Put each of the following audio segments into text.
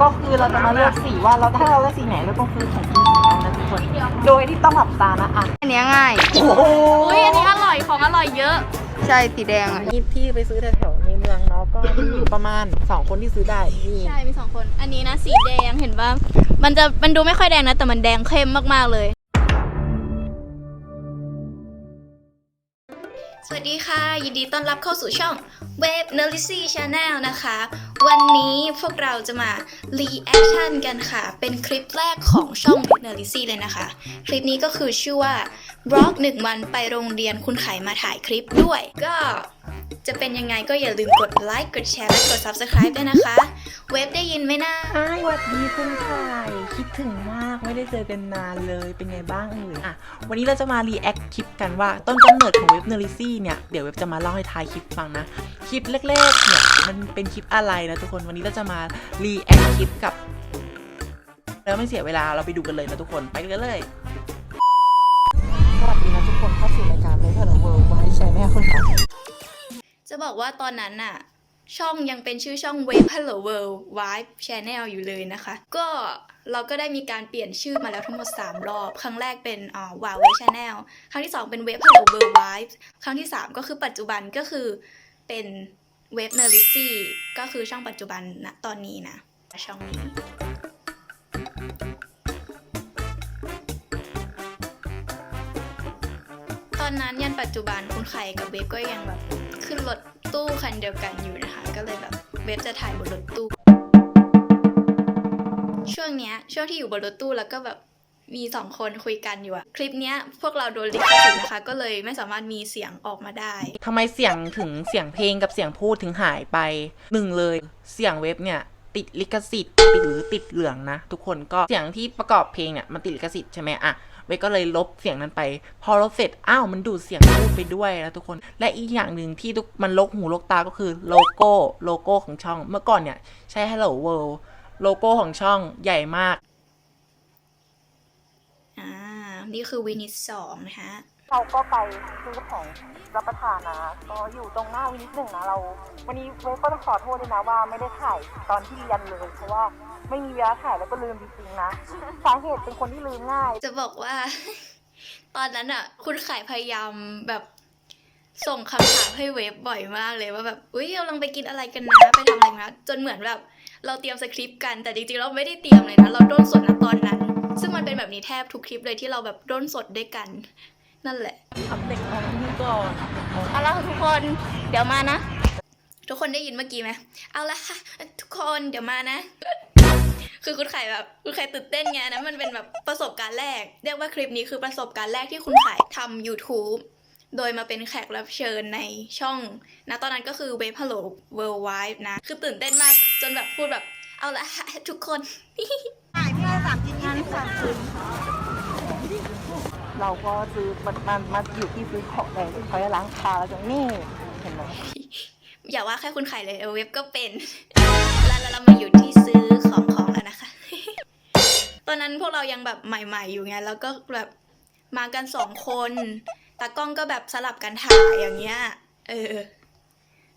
ก็คือเราจะมาเลือกสีว่าเราถ้าเราเลือกสีไหนเราต้องซื้อของกินสีนั้นนะทุกคน โดยที่ต้องหลับตานะอะอันเนี้ยง่าย โอ้โหอุ้ยอันนี้อร่อยของอร่อยเยอะ ใช่สีแดงอะ นี่ที่ไปซื้อแถวๆในเมืองเนาะก็มีอยู่ประมาณ 2 คนที่ซื้อได้นี่ใช่มีสองคน อันนี้นะสีแดงเห็นปะมันจะมันดูไม่ค่อยแดงนะแต่มันแดงเข้มมากๆเลย สวัสดีค่ะ ยินดีต้อนรับเข้าสู่ช่อง Wave n e r l i c y Channel นะคะ วันนี้พวกเราจะมา reaction กันค่ะ เป็นคลิปแรกของช่อง Wave n e r l i c y เลยนะคะ คลิปนี้ก็คือชื่อว่าบล็อกหนึ่งวันไปโรงเรียนคุณไขมาถ่ายคลิปด้วย ก็ จะเป็นยังไงก็อย่าลืมกดไลค์ กดแชร์ และกด Subscribe ด้วยนะคะ เว็บได้ยินไหมนะใช่สวัสดีคุณไข่คิดถึงมากไม่ได้เจอกันนานเลยเป็นไงบ้างเอ่ยอะวันนี้เราจะมารีแอคคลิปกันว่าต้นกำเนิดของเว็บเนลิซี่เนี่ยเดี๋ยวเว็บจะมาเล่าให้ทายคลิปฟังนะ คลิปแรกๆเนี่ยมันเป็นคลิปอะไรนะทุกคนวันนี้เราจะมารีแอคคลิปกับแล้วไม่เสียเวลาเราไปดูกันเลยนะทุกคนไปกันเลยสวัสดีนะทุกคนเข้าสู่รายการเว็บเวิร์ลไวท์แชร์แม่คุณคะ จะบอกว่าตอนนั้นน่ะช่องยังเป็นชื่อช่อง Wave Hello World Vibe Channel อยู่เลยนะคะ ก็เราก็ได้มีการเปลี่ยนชื่อมาแล้วทั้งหมด 3 รอบ ครั้งแรกเป็นอ่า Wow Wave Channel ครั้งที่ 2 เป็น Wave Hello World Vibe ครั้งที่ 3 ก็คือปัจจุบันก็คือเป็น Wave n e r l i c y ก็คือช่องปัจจุบันณตอนนี้นะ ช่องนี้ตอนนั้นยันปัจจุบันคุณไข่กับเวฟก็ยังแบบ ขึ้นรถตู้คันเดียวกันอยู่นะคะ ก็เลยแบบเว็บจะถ่ายบนรถตู้ ช่วงเนี้ยช่วงที่อยู่บนรถตู้แล้วก็แบบมีสองคนคุยกันอยู่อะคลิปเนี้ยพวกเราโดนลิขสิทธิ์นะคะ ก็เลยไม่สามารถมีเสียงออกมาได้ ทำไมเสียงถึงเสียงเพลงกับเสียงพูดถึงหายไปหนึ่งเลย เสียงเว็บเนี่ย ติดลิขสิทธิ์หรือติดเหลืองนะ ทุกคนก็เสียงที่ประกอบเพลงเนี่ยมันติดลิขสิทธิ์ใช่ไหมอะเวก็เลยลบเสียงนั้นไป พอลบเสร็จอ้าวมันดูดเสียงพูดไปด้วยนะทุกคน และอีกอย่างหนึ่งที่ทุกมันลกหูลกตาก็คือโลโก้โลโก้ของช่องเมื่อก่อนเนี่ยใช้ Hello World โลโก้ของช่องใหญ่มาก อ่า นี่คือวินิตสองนะคะ เราก็ไปซื้อของรับประทานนะ ก็อยู่ตรงหน้าวินิจหนึ่งนะเรา วันนี้เวฟก็ต้องขอโทษด้วยนะว่าไม่ได้ถ่ายตอนที่เรียนเลยเพราะว่าไม่มีเวลาถ่ายแล้วก็ลืมจริงๆนะสาเหตุเป็นคนที่ลืมง่าย จะบอกว่า ตอนนั้นอะ คุณขายพยายามแบบส่งคำถามให้เว็บบ่อยมากเลยว่าแบบอุ้ยเราลองไปกินอะไรกันนะไปทำอะไรนะจนเหมือนแบบ เราเตรียมสคริปต์กันแต่จริงๆเราไม่ได้เตรียมเลยนะเราด้นสดนะตอนนั้น ซึ่งมันเป็นแบบนี้แทบทุกคลิปเลยที่เราแบบด้นสดด้วยกัน นั่นแหละทำเด็กของนี่ก่อนเอาละค่ะทุกคนเดี๋ยวมานะ ทุกคนได้ยินเมื่อกี้ไหมเอาละค่ะทุกคนเดี๋ยวมานะ คือคุณไข่แบบคุณไข่ตื่นเต้นไงนะมันเป็นแบบประสบการณ์แรก เรียกว่าคลิปนี้คือประสบการณ์แรกที่คุณไข่ทำ YouTube โดยมาเป็นแขกรับเชิญในช่องนะตอนนั้นก็คือเวฟ Hello Worldwide นะ คือตื่นเต้นมากจนแบบพูดแบบ เอาละค่ะทุกคน เราก็ซื้อมันมันมาอยู่ที่ซื้อของแต่เขาจะล้างคาแล้วจะนี่เห็นไหมอย่าว่าแค่คุณไข่เลยเอเว็บก็เป็นแล้วเรามาอยู่ที่ซื้อของของแล้วนะคะ ตอนนั้นพวกเรายังแบบใหม่ ๆ อยู่ไงแล้วก็แบบมากันสองคนตากล้องก็แบบสลับกันถ่ายอย่างเงี้ยเออ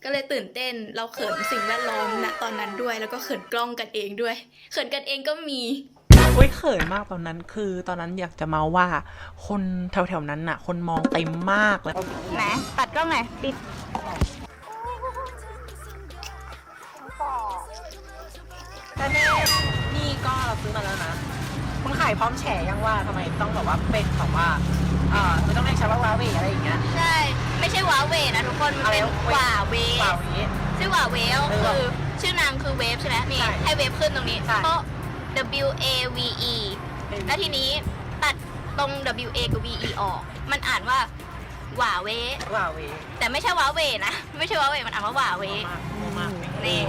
ก็เลยตื่นเต้นเราเขินสิ่งแวดล้อมณตอนนั้นด้วย แล้วก็เขินกล้องกันเองด้วย เขินกันเองก็มี อ้ยเขินมากตอนนั้นคือตอนนั้นอยากจะเมาว่า คนแถวๆนั้นน่ะ คนมองเต็มมากเลยไหนตัดกล้องไหนปิดแต่เน่นี่ก็เราซื้อมาแล้วนะคุณขายพร้อมแฉยังว่าทำไมต้องแบบว่าเป็นแบบว่าเอ่อไม่ต้องเรียกฉันว่าวาเวอะไรอย่างเงี้ยใช่ไม่ใช่ว้าเวนะทุกคนมันเป็นอะไรวะหว่าเววาเว ชื่อว่าเวลเออคือชื่อนางคือเวฟใช่ไหมนี่ ใช่ให้เวฟขึ้นตรงนี้ใช่ เพราะ W A V E แล้วทีนี้ตัดตรง W A กับ V E ออก มันอ่านว่าหว่าเววาเวแต่ไม่ใช่ว้าเวนะ ไม่ใช่ว้าเว มันอ่านว่าหว่าเว มากมากนี่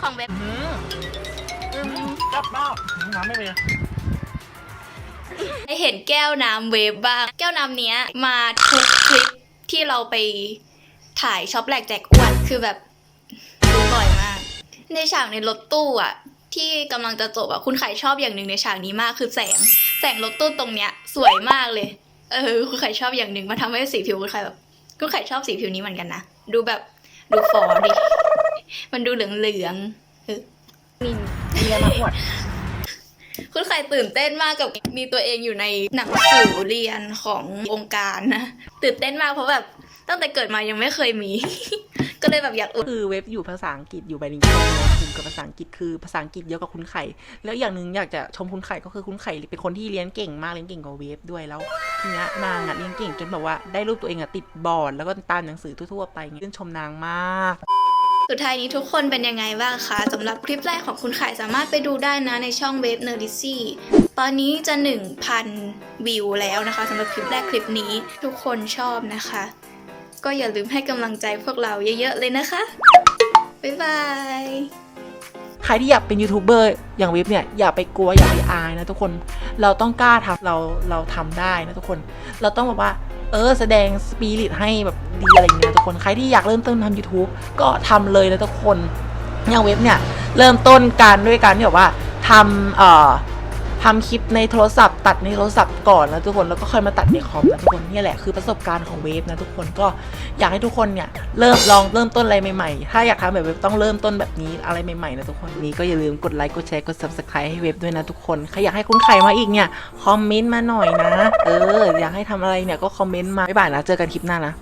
ของเว็บอืมอืมจับบ้าน้ำไม่เป็นไรได้เห็นแก้วน้ำเวฟบ้าง แก้วน้ำเนี้ยมาทุกคลิปที่เราไปถ่ายช็อปแหลกแจกอ้วนคือแบบดูบ่อยมาก ในฉากในรถตู้อะ ที่กำลังจะจบอะคุณไข่ชอบอย่างหนึ่งในฉากนี้มากคือแสง แสงรถตู้ตรงเนี้ย สวยมากเลย เออ คุณไข่ชอบอย่างหนึ่งมันทำให้สีผิวคุณไข่แบบคุณไข่ชอบสีผิวนี้เหมือนกันนะดูแบบดูฟอดิมันดูเหลืองๆเออมินมีอะไรมาอวดคุณไข่ตื่นเต้นมากกับมีตัวเองอยู่ในหนังสือเรียนขององค์การนะตื่นเต้นมากเพราะแบบตั้งแต่เกิดมายังไม่เคยมี ก็เลยแบบอยากอวดคือเว็บอยู่ภาษาอังกฤษอยู่ไบลิงกัลคุมกับภาษาอังกฤษคือภาษาอังกฤษเยอะกว่าคุณไข่ แล้วอย่างหนึ่งอยากจะชมคุณไข่ก็คือคุณไข่เป็นคนที่เรียนเก่งมากเรียนเก่งกว่าเว็บด้วยแล้วทีเนี้ยนางอะเรียนเก่งจนแบบว่าได้รูปตัวเองอะติดบอร์ดแล้วก็ตามหนังสือทั่วๆไปเงี้ยชื่นชมนางมากสุดท้ายนี้ทุกคนเป็นยังไงบ้างคะสำหรับคลิปแรกของคุณไข่สามารถไปดูได้นะในช่องเว็บเนอร์ดิซี่ตอนนี้จะ 1,000 วิวแล้วนะคะสำหรับคลิปแรกคลิปนี้ทุกคนชอบนะคะ ก็อย่าลืมให้กำลังใจพวกเราเยอะๆเลยนะคะ บ๊ายบาย ใครที่อยากเป็นยูทูบเบอร์อย่างเว็บเนี่ยอย่าไปกลัวอย่าไปอายนะทุกคนเราต้องกล้าทำเราเราทำได้นะทุกคน เราต้องแบบว่าเออแสดงสปิริตให้แบบดีอะไรอย่างเงี้ยทุกคนใครที่อยากเริ่มต้นทำ YouTube ก็ทำเลยนะทุกคนอย่างเว็บเนี่ยเริ่มต้นการด้วยการที่แบบว่าทำเอ่อ ทำคลิปในโทรศัพท์ ตัดในโทรศัพท์ก่อนนะทุกคนแล้วก็ค่อยมาตัดในคอมนะทุกคนนี่แหละคือประสบการณ์ของเวฟนะทุกคนก็อยากให้ทุกคนเนี่ยเริ่มลองเริ่มต้นอะไรใหม่ๆ ถ้าอยากทำแบบเว็บต้องเริ่มต้นแบบนี้อะไรใหม่ๆนะทุกคนนี้ก็อย่าลืมกดไลค์กดแชร์กด subscribe ให้เว็บด้วยนะทุกคนใครอยากให้คุณไข่มาอีกเนี่ยคอมเมนต์มาหน่อยนะ เอออยากให้ทำอะไรเนี่ยก็คอมเมนต์มาบ๊ายบายนะเจอกันคลิปหน้านะ